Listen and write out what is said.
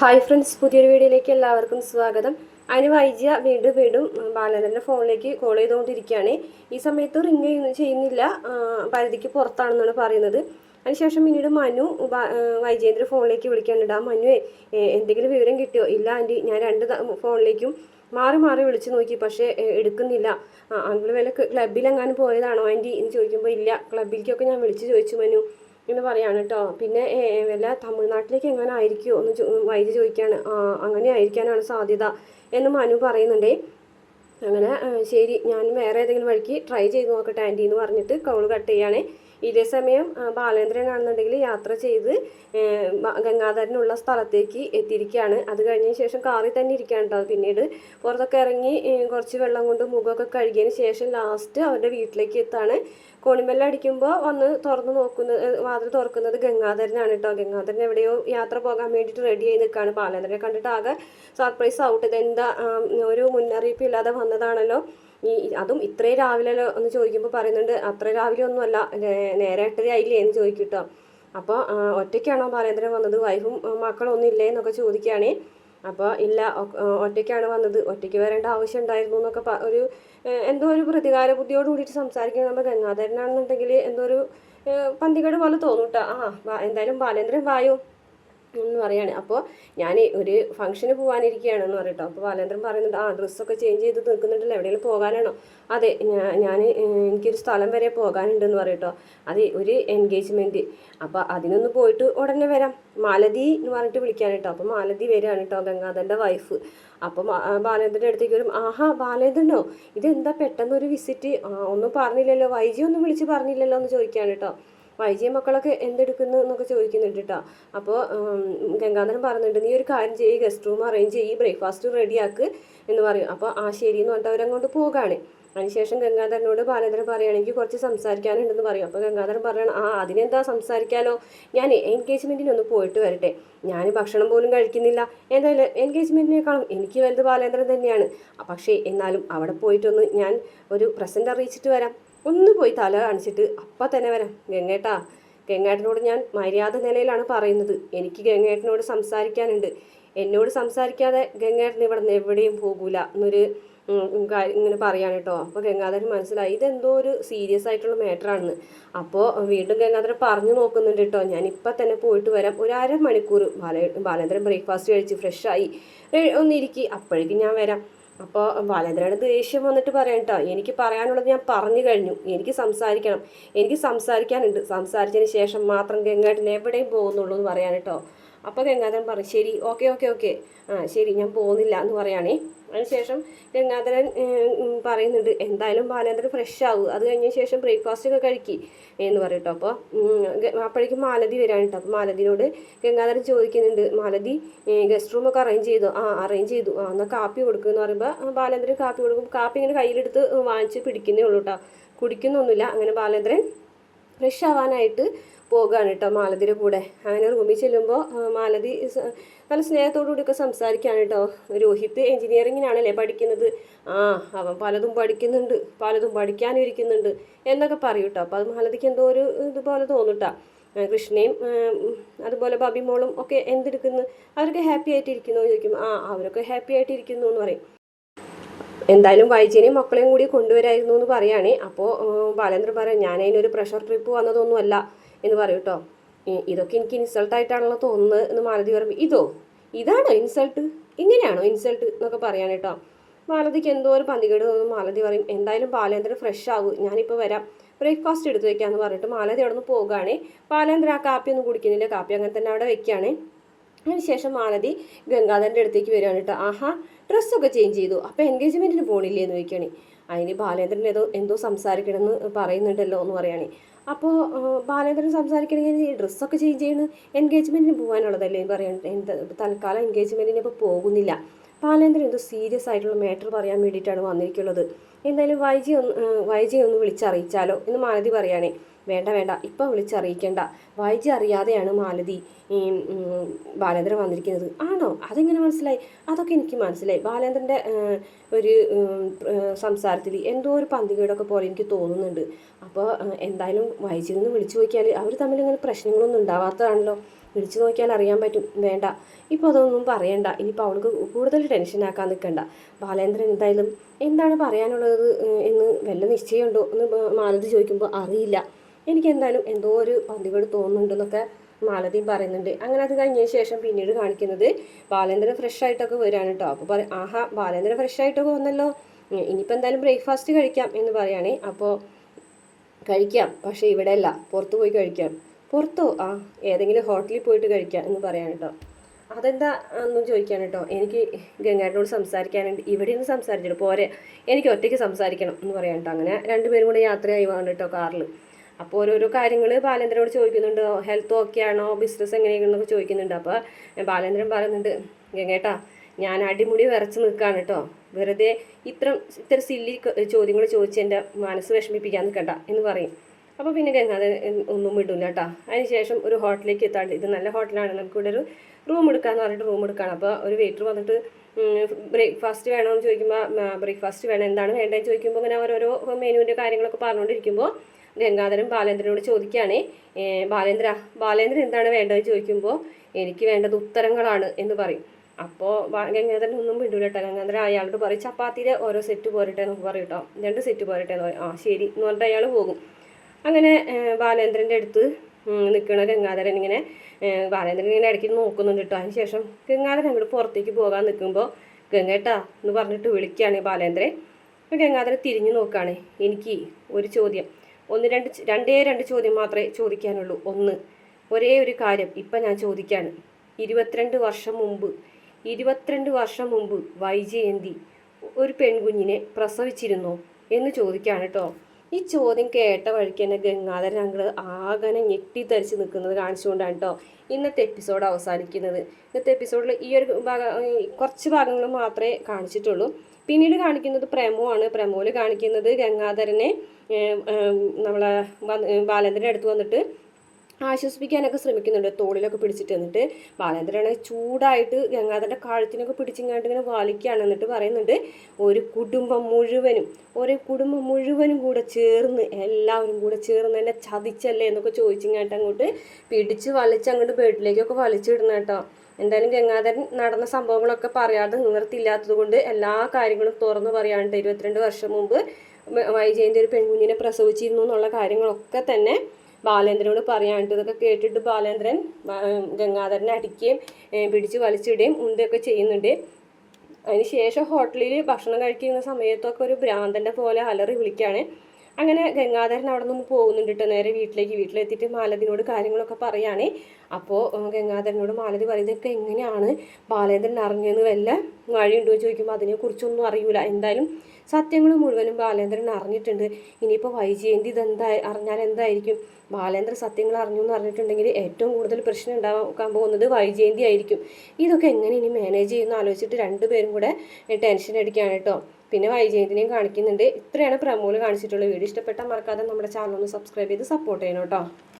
Hi friends പുതിയൊരു വീഡിയോയിലേക്ക് എല്ലാവർക്കും സ്വാഗതം. അതിന് വൈദ്യ വീണ്ടും വീണ്ടും ബാലചന്ദ്രന്റെ ഫോണിലേക്ക് കോൾ ചെയ്തുകൊണ്ടിരിക്കുകയാണ്. ഈ സമയത്ത് റിങ് ചെയ്യുന്നില്ല. പരിധിക്ക് പുറത്താണെന്നാണ് പറയുന്നത്. അതിനുശേഷം പിന്നീട് മനു വൈജേന്ദ്ര ഫോണിലേക്ക് വിളിക്കാനുണ്ട് ആ മനുവേ എന്തെങ്കിലും വിവരം കിട്ടിയോ? ഇല്ല ആന്റി ഞാൻ രണ്ട് ഫോണിലേക്കും മാറി മാറി വിളിച്ചു നോക്കി പക്ഷേ എടുക്കുന്നില്ല. അങ്കിൾ വല്ല ക്ലബിലെങ്ങാനും പോയതാണോ ആന്റി എന്ന് ചോദിക്കുമ്പോൾ ഇല്ല ക്ലബിലേക്കൊക്കെ ഞാൻ വിളിച്ച് ചോദിച്ചു മനു. എന്ന് പറയാണ് കേട്ടോ പിന്നെ വല്ല തമിഴ്നാട്ടിലേക്ക് എങ്ങനെ ആയിരിക്കുമോ എന്ന് വൈദ്യു ചോദിക്കാണ്. അങ്ങനെ ആയിരിക്കാനാണ് സാധ്യത എന്ന് മനു പറയുന്നുണ്ടേ. അങ്ങനെ ശരി ഞാൻ വേറെ ഏതെങ്കിലും വഴിക്ക് ട്രൈ ചെയ്ത് നോക്കട്ടെ ആന്റി എന്ന് പറഞ്ഞിട്ട് കോൾ കട്ട് ചെയ്യാണ്. ഇതേ സമയം ആ, ബാലേന്ദ്രനാണെന്നുണ്ടെങ്കിൽ യാത്ര ചെയ്ത് ഗംഗാധരനുള്ള സ്ഥലത്തേക്ക് എത്തിയിരിക്കുകയാണ്. അത് കഴിഞ്ഞതിന് ശേഷം കാറിൽ തന്നെ ഇരിക്കുകയാണ് കേട്ടോ. പിന്നീട് പുറത്തൊക്കെ ഇറങ്ങി കുറച്ച് വെള്ളം കൊണ്ട് മുഖമൊക്കെ കഴുകിയതിന് ശേഷം ലാസ്റ്റ് അവരുടെ വീട്ടിലേക്ക് എത്താണ്. കോണിമെല്ലാം അടിക്കുമ്പോൾ വന്ന് തുറന്നു നോക്കുന്നത് വാതിൽ തുറക്കുന്നത് ഗംഗാധരനാണ് കേട്ടോ. ഗംഗാധരൻ എവിടെയോ യാത്ര പോകാൻ വേണ്ടിയിട്ട് റെഡി ആയി നിൽക്കുകയാണ്. ബാലേന്ദ്രനെ കണ്ടിട്ട് ആകെ സർപ്രൈസ് ഔട്ട് ഇതെന്താ ഒരു മുന്നറിയിപ്പ് ഇല്ലാതെ വന്നതാണല്ലോ. ഈ അതും ഇത്രയും രാവിലെ എന്ന് ചോദിക്കുമ്പോൾ പറയുന്നുണ്ട് അത്ര രാവിലെ ഒന്നുമല്ല നേരെ എട്ടര ആയില്ലേ? എന്ന് ചോദിക്കും അപ്പോൾ ഒറ്റയ്ക്കാണോ ബാലേന്ദ്രൻ വന്നത്? വൈഫും മക്കളൊന്നും മക്കളും ഒന്നും ഇല്ലേ എന്നൊക്കെ ചോദിക്കുകയാണേ അപ്പോൾ ഇല്ല ഒറ്റയ്ക്കാണ് വന്നത്. ഒറ്റയ്ക്ക് വരേണ്ട ആവശ്യം ഉണ്ടായിരുന്നു എന്നൊക്കെ ഒരു എന്തോ ഒരു പ്രതികാര ബുദ്ധിയോട് കൂടിയിട്ട് സംസാരിക്കണം. നമ്മൾ ഗംഗാധരനാണെന്നുണ്ടെങ്കിൽ എന്തോ ഒരു പന്തികേട് പോലെ തോന്നൂട്ടോ. ആ എന്തായാലും ബാലേന്ദ്രൻ വായോ? എന്ന് പറയാണ്. അപ്പോൾ ഞാൻ ഒരു ഫംഗ്ഷന് പോകാനിരിക്കുകയാണെന്ന് പറയട്ടോ. അപ്പോൾ ബാലേന്ദ്രൻ പറയുന്നുണ്ട് ആ ഡ്രസ്സൊക്കെ ചേഞ്ച് ചെയ്ത് നിൽക്കുന്നുണ്ടല്ലോ എവിടെയെങ്കിലും പോകാനാണോ? അതെ ഞാൻ എനിക്കൊരു സ്ഥലം വരെ പോകാനുണ്ടെന്ന് പറയട്ടോ. അത് ഒരു എൻഗേജ്മെന്റ് അപ്പോൾ അതിനൊന്ന് പോയിട്ട് ഉടനെ വരാം. മാലതി എന്ന് പറഞ്ഞിട്ട് വിളിക്കാൻ കേട്ടോ അപ്പോൾ മാലതി വരികയാണ് കേട്ടോ ഗംഗാധരന്റെ വൈഫ് അപ്പോൾ ബാലേന്ദ്രന്റെ അടുത്തേക്ക് വരും. ആഹാ ബാലേന്ദ്രനോ? ഇതെന്താ പെട്ടെന്നൊരു വിസിറ്റ് ഒന്നും പറഞ്ഞില്ലല്ലോ. വൈജി ഒന്നും വിളിച്ച് പറഞ്ഞില്ലല്ലോ എന്ന് ചോദിക്കുകയാണ് കേട്ടോ വൈജിയ മക്കളൊക്കെ എന്തെടുക്കുന്നു എന്നൊക്കെ ചോദിക്കുന്നുണ്ട് കേട്ടോ അപ്പോൾ ഗംഗാധരൻ പറയുന്നുണ്ട് നീ ഒരു കാര്യം ചെയ്യ് ഗസ്റ്റ് റൂം അറേഞ്ച് ചെയ്യ് ബ്രേക്ക്ഫാസ്റ്റ് റെഡിയാക്ക് എന്ന് പറയും. അപ്പോൾ ആ ശരി എന്ന് പറഞ്ഞിട്ട് അവരങ്ങോട്ട് പോകാണ്. അതിനുശേഷം ഗംഗാധരനോട് ബാലേന്ദ്രൻ പറയുകയാണെങ്കിൽ കുറച്ച് സംസാരിക്കാനുണ്ടെന്ന് പറയും. അപ്പോൾ ഗംഗാധരൻ പറയണം ആ അതിനെന്താ സംസാരിക്കാലോ? ഞാൻ എൻഗേജ്മെന്റിനൊന്ന് പോയിട്ട് വരട്ടെ. ഞാൻ ഭക്ഷണം പോലും കഴിക്കുന്നില്ല. എന്തായാലും എൻഗേജ്മെന്റിനേക്കാളും എനിക്ക് വലുത് ബാലേന്ദ്രൻ തന്നെയാണ്. പക്ഷേ എന്നാലും അവിടെ പോയിട്ടൊന്ന് ഞാൻ ഒരു പ്രസന്റ് അറിയിച്ചിട്ട് വരാം. ഒന്ന് പോയി തല കാണിച്ചിട്ട് അപ്പം തന്നെ വരാം. ഗംഗേട്ടാ ഗംഗേട്ടനോട് ഞാൻ മര്യാദ നിലയിലാണ് പറയുന്നത്. എനിക്ക് ഗംഗേട്ടനോട് സംസാരിക്കാനുണ്ട്. എന്നോട് സംസാരിക്കാതെ ഗംഗേട്ടൻ ഇവിടെ നിന്ന് എവിടെയും പോകൂല എന്നൊരു ഇങ്ങനെ പറയാണ് കേട്ടോ. അപ്പോൾ ഗംഗാധരൻ മനസ്സിലായി ഇതെന്തോ ഒരു സീരിയസ് ആയിട്ടുള്ള മാറ്ററാണെന്ന്. അപ്പോൾ വീണ്ടും ഗംഗാധരൻ പറഞ്ഞു നോക്കുന്നുണ്ട് കേട്ടോ. ഞാൻ തന്നെ പോയിട്ട് വരാം. ഒരു അര മണിക്കൂർ ബാല ബാലേന്ദ്രൻ ബ്രേക്ക്ഫാസ്റ്റ് കഴിച്ച് ഫ്രഷായി ഒന്നിരിക്കി. അപ്പോഴേക്കും ഞാൻ വരാം. അപ്പോൾ ബാലേന്ദ്രയുടെ ദേഷ്യം വന്നിട്ട് പറയാം കേട്ടോ എനിക്ക് പറയാനുള്ളത് ഞാൻ പറഞ്ഞു കഴിഞ്ഞു. എനിക്ക് സംസാരിക്കണം. എനിക്ക് സംസാരിക്കാനുണ്ട്. സംസാരിച്ചതിന് ശേഷം മാത്രം ഗംഗാട്ടിന് എവിടെയും പോകുന്നുള്ളൂ എന്ന് പറയാൻ കേട്ടോ അപ്പോൾ ഗംഗാധരൻ പറയും ശരി ഓക്കെ ഓക്കെ ഓക്കെ. ആ ശരി ഞാൻ പോകുന്നില്ല എന്ന് പറയുകയാണേ അതിനുശേഷം ഗംഗാധരൻ പറയുന്നുണ്ട് എന്തായാലും ബാലേന്ദ്രൻ ഫ്രഷ് ആവും. അത് കഴിഞ്ഞ ശേഷം ബ്രേക്ക്ഫാസ്റ്റ് ഒക്കെ കഴിക്കി എന്ന് പറയും അപ്പോൾ അപ്പോഴേക്കും മാലതി വരാൻ കേട്ടോ. അപ്പോൾ മാലതിനോട് ഗംഗാധരൻ ചോദിക്കുന്നുണ്ട് മാലതി ഗസ്റ്റ് റൂമൊക്കെ അറേഞ്ച് ചെയ്തു? ആ അറേഞ്ച് ചെയ്തു. ആ എന്നാൽ കാപ്പി കൊടുക്കും എന്ന് പറയുമ്പോൾ ബാലേന്ദ്രൻ കാപ്പി കൊടുക്കും കാപ്പി ഇങ്ങനെ കയ്യിലെടുത്ത് വാങ്ങിച്ച് പിടിക്കുന്നേ ഉള്ളൂ കേട്ടോ. കുടിക്കുന്നൊന്നുമില്ല. അങ്ങനെ ബാലേന്ദ്രൻ ഫ്രഷ് ആവാനായിട്ട് പോകുകയാണ് കേട്ടോ മാലതിയുടെ കൂടെ. അങ്ങനെ റൂമിൽ ചെല്ലുമ്പോൾ മാലതി നല്ല സ്നേഹത്തോടു കൂടിയൊക്കെ സംസാരിക്കുകയാണ് കേട്ടോ രോഹിത് എൻജിനീയറിങ്ങിനാണല്ലേ പഠിക്കുന്നത്? ആ അവൻ പലതും പഠിക്കുന്നുണ്ട് പലതും പഠിക്കാനിരിക്കുന്നുണ്ട് എന്നൊക്കെ പറയും കേട്ടോ അപ്പോൾ അത് മാലതിക്ക് എന്തോ ഒരു ഇതുപോലെ തോന്നുട്ടാ. കൃഷ്ണയും അതുപോലെ ബാബി മോളും ഒക്കെ എന്തെടുക്കുന്നു? അവരൊക്കെ ഹാപ്പി ആയിട്ടിരിക്കുന്നു ചോദിക്കും ആ അവരൊക്കെ ഹാപ്പി ആയിട്ടിരിക്കുന്നു എന്ന് പറയും. എന്തായാലും വൈജയനെയും മക്കളെയും കൂടി കൊണ്ടുവരായിരുന്നു എന്ന് പറയുകയാണേ അപ്പോൾ ബാലേന്ദ്രൻ പറയാം ഞാൻ അതിനൊരു പ്രഷർ ട്രിപ്പ് വന്നതൊന്നുമല്ല. എന്ന് പറയും കേട്ടോ. ഇതൊക്കെ എനിക്ക് ഇൻസൾട്ടായിട്ടാണല്ലോ തോന്നുന്നത് എന്ന് മാലതി പറയുമ്പോൾ ഇതോ? ഇതാണോ ഇൻസൾട്ട് ഇങ്ങനെയാണോ ഇൻസൾട്ട് എന്നൊക്കെ പറയാൻ കേട്ടോ. മാലതിക്ക് എന്തോ ഒരു പന്തികേട് തോന്നുന്നു. മാലതി പറയും എന്തായാലും ബാലേന്ദ്രൻ ഫ്രഷ് ആകും ഞാനിപ്പോൾ വരാം. ബ്രേക്ക്ഫാസ്റ്റ് എടുത്ത് വെക്കാമെന്ന് പറഞ്ഞിട്ട് മാലതി അവിടെ നിന്ന് പോകുകയാണേ ബാലേന്ദ്രൻ ആ കാപ്പി ഒന്നും കുടിക്കുന്നില്ല. കാപ്പി അങ്ങനെ തന്നെ അവിടെ വെക്കുകയാണേ. അതിനുശേഷം മാലതി ഗംഗാധരന്റെ അടുത്തേക്ക് വരികയാണ് കേട്ടോ. ആഹാ ഡ്രസ്സൊക്കെ ചേഞ്ച് ചെയ്തു. അപ്പോൾ എൻഗേജ്മെന്റിന് പോണില്ലേ? എന്ന് ചോദിക്കുകയാണ്. അതിന് ബാലേന്ദ്രൻ ഏതോ എന്തോ സംസാരിക്കണമെന്ന് പറയുന്നുണ്ടല്ലോ എന്ന് പറയുകയാണ് അപ്പോൾ ബാലേന്ദ്രൻ സംസാരിക്കണമെങ്കിൽ ഡ്രസ്സൊക്കെ ചേഞ്ച് ചെയ്യുന്നത് എൻഗേജ്മെന്റിന് പോകാനുള്ളതല്ലേ പറയാൻ എന്ത് തൽക്കാലം എൻഗേജ്മെന്റിന് ഇപ്പോൾ പോകുന്നില്ല. ബാലേന്ദ്രൻ എന്തോ സീരിയസ് ആയിട്ടുള്ള മാറ്റർ പറയാൻ വേണ്ടിയിട്ടാണ് വന്നിരിക്കുന്നത്. എന്തായാലും വൈജി ഒന്ന് വൈജി ഒന്ന് വിളിച്ചറിയിച്ചാലോ എന്ന് മാലതി പറയുകയാണേ വേണ്ട വേണ്ട. ഇപ്പം വിളിച്ചറിയിക്കേണ്ട. വൈജി അറിയാതെയാണ് മാലതി ഈ ബാലേന്ദ്രൻ വന്നിരിക്കുന്നത്. ആണോ? അതെങ്ങനെ മനസ്സിലായി? അതൊക്കെ എനിക്ക് മനസ്സിലായി. ബാലേന്ദ്രന്റെ ഒരു സംസാരത്തിൽ എന്തോ ഒരു പന്തികേടൊക്കെ പോലെ എനിക്ക് തോന്നുന്നുണ്ട്. അപ്പോൾ എന്തായാലും വൈജിയിൽ നിന്ന് വിളിച്ചു നോക്കിയാൽ അവർ തമ്മിൽ ഇങ്ങനെ പ്രശ്നങ്ങളൊന്നും ഉണ്ടാവാത്തതാണല്ലോ. വിളിച്ചു നോക്കിയാൽ അറിയാൻ പറ്റും. വേണ്ട. ഇപ്പോൾ അതൊന്നും പറയണ്ട. ഇനിയിപ്പോൾ അവൾക്ക് കൂടുതൽ ടെൻഷനാക്കാൻ നിൽക്കണ്ട. ബാലേന്ദ്രൻ എന്തായാലും എന്താണ് പറയാനുള്ളത് എന്ന് വല്ല നിശ്ചയമുണ്ടോ? എന്ന് മാലതി ചോദിക്കുമ്പോൾ അറിയില്ല. എനിക്ക് എന്തായാലും എന്തോ ഒരു പന്തികേട് തോന്നുന്നുണ്ടെന്നൊക്കെ മാലതി പറയുന്നുണ്ട്. അങ്ങനെ അത് കഴിഞ്ഞതിന് ശേഷം പിന്നീട് കാണിക്കുന്നത് ബാലേന്ദ്രൻ ഫ്രഷ് ആയിട്ടൊക്കെ വരാൻ കേട്ടോ അപ്പോൾ പറയും ആഹാ ബാലേന്ദ്രൻ ഫ്രഷ് ആയിട്ടൊക്കെ വന്നല്ലോ. ഇനിയിപ്പോൾ എന്തായാലും ബ്രേക്ക്ഫാസ്റ്റ് കഴിക്കാം എന്ന് പറയുകയാണേ. അപ്പോൾ കഴിക്കാം പക്ഷേ ഇവിടെ അല്ല പുറത്ത് പോയി കഴിക്കാം. പുറത്തോ? ആ ഏതെങ്കിലും ഹോട്ടലിൽ പോയിട്ട് കഴിക്കാം എന്ന് പറയാൻ കേട്ടോ അതെന്താ ഒന്നും ചോദിക്കാൻ കേട്ടോ എനിക്ക് ഗംഗാട്ടിനോട് സംസാരിക്കാനുണ്ട്. ഇവിടെ നിന്ന് സംസാരിച്ചിട്ട് പോരെ. എനിക്ക് ഒറ്റയ്ക്ക് സംസാരിക്കണം എന്ന് പറയാൻ കേട്ടോ അങ്ങനെ രണ്ടുപേരും കൂടെ യാത്രയായി പോകാൻ കേട്ടോ കാറിൽ അപ്പോൾ ഓരോരോ കാര്യങ്ങൾ ബാലേന്ദ്രനോട് ചോദിക്കുന്നുണ്ട്. ഹെൽത്ത് ഓക്കെ ആണോ? ബിസിനസ് എങ്ങനെയാണെന്നൊക്കെ ചോദിക്കുന്നുണ്ട്. അപ്പോൾ ബാലേന്ദ്രൻ പറയുന്നുണ്ട് ഗംഗേട്ടാ ഞാൻ അടിമുടി വിറച്ച് നിൽക്കുകയാണ് കേട്ടോ വെറുതെ ഇത്ര ഇത്ര സില്ലി ചോദ്യങ്ങൾ ചോദിച്ച് എന്റെ മനസ്സ് വിഷമിപ്പിക്കാൻ നിൽക്കണ്ട എന്ന് പറയും. അപ്പോൾ പിന്നെ ഗംഗാധരൻ ഒന്നും വിടില്ല കേട്ടോ അതിനുശേഷം ഒരു ഹോട്ടലിലേക്ക് എത്താണ്ട്. ഇത് നല്ല ഹോട്ടലാണ്. നമുക്കിവിടെ ഒരു റൂം എടുക്കാന്ന് പറഞ്ഞിട്ട് റൂം എടുക്കുകയാണ് അപ്പോൾ ഒരു വെയിറ്റർ വന്നിട്ട് ബ്രേക്ക്ഫാസ്റ്റ് വേണമെന്ന് ചോദിക്കുമ്പോൾ ബ്രേക്ക്ഫാസ്റ്റ് വേണം. എന്താണ് വേണ്ടതെന്ന് ചോദിക്കുമ്പോൾ ഇങ്ങനെ ഓരോരോ മെനുവിന്റെ കാര്യങ്ങളൊക്കെ പറഞ്ഞുകൊണ്ടിരിക്കുമ്പോൾ ഗംഗാധരൻ ബാലേന്ദ്രനോട് ചോദിക്കുകയാണ് "ഏ, ബാലേന്ദ്ര ബാലേന്ദ്രൻ എന്താണ് വേണ്ടതെന്ന് ചോദിക്കുമ്പോൾ എനിക്ക് വേണ്ടത് ഉത്തരങ്ങളാണ് എന്ന് പറയും. അപ്പോൾ ഗംഗാധരൻ ഒന്നും വിടൂല കേട്ടോ. ഗംഗാധരൻ അയാളോട് പറയും ചപ്പാത്തിയിലെ ഓരോ സെറ്റ് പോരട്ടെ എന്നൊക്കെ പറയും കേട്ടോ. രണ്ട് സെറ്റ് പോരട്ടെ എന്ന് പറയും. ആ ശരി എന്ന് പറഞ്ഞിട്ട് അയാൾ പോകും. അങ്ങനെ ബാലേന്ദ്രന്റെ അടുത്ത് നിൽക്കണ ഗംഗാധരൻ ഇങ്ങനെ ബാലേന്ദ്രൻ ഇങ്ങനെ ഇടയ്ക്ക് നോക്കുന്നുണ്ട് കേട്ടോ. അതിന് ശേഷം ഗംഗാധരൻ അങ്ങോട്ട് പുറത്തേക്ക് പോകാൻ നിൽക്കുമ്പോൾ ഗംഗേട്ടാ എന്ന് പറഞ്ഞിട്ട് വിളിക്കുകയാണ് ബാലേന്ദ്രൻ. അപ്പോൾ ഗംഗാധരൻ തിരിഞ്ഞു നോക്കുകയാണ് എനിക്ക് ഒരു ചോദ്യം. ഒന്ന് രണ്ട് രണ്ടേ രണ്ട് ചോദ്യം മാത്രമേ ചോദിക്കാനുള്ളൂ. ഒന്ന് ഒരേ ഒരു കാര്യം ഇപ്പം ഞാൻ ചോദിക്കാണ്. ഇരുപത്തിരണ്ട് വർഷം മുമ്പ് ഇരുപത്തിരണ്ട് വർഷം മുമ്പ് വൈജയന്തി ഒരു പെൺകുഞ്ഞിനെ പ്രസവിച്ചിരുന്നോ എന്ന് ചോദിക്കാണ് കേട്ടോ ഈ ചോദ്യം കേട്ട വഴിക്ക് തന്നെ ഗംഗാധരൻ ഞങ്ങൾ ആകനെ ഞെട്ടിത്തരിച്ച് നിൽക്കുന്നത് കാണിച്ചുകൊണ്ടാണ് കേട്ടോ ഇന്നത്തെ എപ്പിസോഡ് അവസാനിക്കുന്നത്. ഇന്നത്തെ എപ്പിസോഡിൽ ഈ ഒരു ഭാഗം കുറച്ച് ഭാഗങ്ങൾ മാത്രമേ കാണിച്ചിട്ടുള്ളൂ. പിന്നീട് കാണിക്കുന്നത് പ്രമോയാണ് പ്രമോയിൽ കാണിക്കുന്നത് ഗംഗാധരനെ നമ്മളെ ബാലേന്ദ്രന്റെ അടുത്ത് വന്നിട്ട് ആശ്വസിപ്പിക്കാനൊക്കെ ശ്രമിക്കുന്നുണ്ട്. തോളിലൊക്കെ പിടിച്ചിട്ട് എന്നിട്ട് ബാലേന്ദ്രനെ ചൂടായിട്ട് ഗംഗാധരന്റെ കാഴ്ചനൊക്കെ പിടിച്ചിങ്ങാണ്ട് ഇങ്ങനെ വാലിക്കുകയാണ് എന്നിട്ട് പറയുന്നുണ്ട് ഒരു കുടുംബം മുഴുവനും ഒരു കുടുംബം മുഴുവനും കൂടെ ചേർന്ന് എല്ലാവരും കൂടെ ചേർന്ന് എന്നെ ചതിച്ചല്ലേ? എന്നൊക്കെ ചോദിച്ചിങ്ങാട്ട് അങ്ങോട്ട് പിടിച്ച് വലിച്ച് അങ്ങോട്ട് ബെഡിലേക്കൊക്കെ വലിച്ചിടുന്ന കേട്ടോ എന്തായാലും ഗംഗാധരൻ നടന്ന സംഭവങ്ങളൊക്കെ പറയാതെ നിവർത്തിയില്ലാത്തത് കൊണ്ട് എല്ലാ കാര്യങ്ങളും തുറന്നു പറയാണ്ട് ഇരുപത്തിരണ്ട് വർഷം മുമ്പ് വൈജയന്തി ഒരു പെൺകുഞ്ഞിനെ പ്രസവിച്ചിരുന്നു എന്നുള്ള കാര്യങ്ങളൊക്കെ തന്നെ ബാലേന്ദ്രനോട് പറയാണ്ട് ഇതൊക്കെ കേട്ടിട്ട് ബാലേന്ദ്രൻ ഗംഗാധരനെ അടിക്കുകയും പിടിച്ചു വലിച്ചിടുകയും ഉന്തൊക്കെ ചെയ്യുന്നുണ്ട്. അതിന് ശേഷം ഹോട്ടലിൽ ഭക്ഷണം കഴിക്കുന്ന സമയത്തൊക്കെ ഒരു ഭ്രാന്തന്റെ പോലെ അലറി വിളിക്കുകയാണ് അങ്ങനെ ഗംഗാധരൻ അവിടെ നിന്ന് പോകുന്നുണ്ട് കേട്ടോ നേരെ വീട്ടിലേക്ക്. വീട്ടിലെത്തിയിട്ട് മാലതിനോട് കാര്യങ്ങളൊക്കെ പറയുകയാണ് അപ്പോൾ ഗംഗാധരനോട് മാലതി പറയുന്നത് ഇതൊക്കെ എങ്ങനെയാണ്? ബാലേന്ദ്രൻ അറിഞ്ഞതെന്ന് വല്ല വഴിയുണ്ടോ ചോദിക്കുമ്പോൾ അതിനെക്കുറിച്ചൊന്നും അറിയൂല. എന്തായാലും സത്യങ്ങൾ മുഴുവനും ബാലേന്ദ്രൻ അറിഞ്ഞിട്ടുണ്ട്. ഇനിയിപ്പോൾ വൈജയന്തി ഇതെന്താ അറിഞ്ഞാൽ എന്തായിരിക്കും? ബാലേന്ദ്രൻ സത്യങ്ങൾ അറിഞ്ഞു എന്ന് അറിഞ്ഞിട്ടുണ്ടെങ്കിൽ ഏറ്റവും കൂടുതൽ പ്രശ്നം ഉണ്ടാക്കാൻ പോകുന്നത് വൈജയന്തി ആയിരിക്കും. ഇതൊക്കെ എങ്ങനെ ഇനി മാനേജ് ചെയ്യുമെന്ന് ആലോചിച്ചിട്ട് രണ്ടുപേരും കൂടെ ടെൻഷൻ അടിക്കുകയാണ് കേട്ടോ പിന്നെ വൈജയന്തിനെയും കാണിക്കുന്നുണ്ട്. ഇത്രയാണ് പ്രമോൽ കാണിച്ചിട്ടുള്ള വീഡിയോ. ഇഷ്ടപ്പെട്ടാൽ മറക്കാതെ നമ്മുടെ ചാനൽ ഒന്ന് സബ്സ്ക്രൈബ് ചെയ്ത് സപ്പോർട്ട് ചെയ്യണം കേട്ടോ.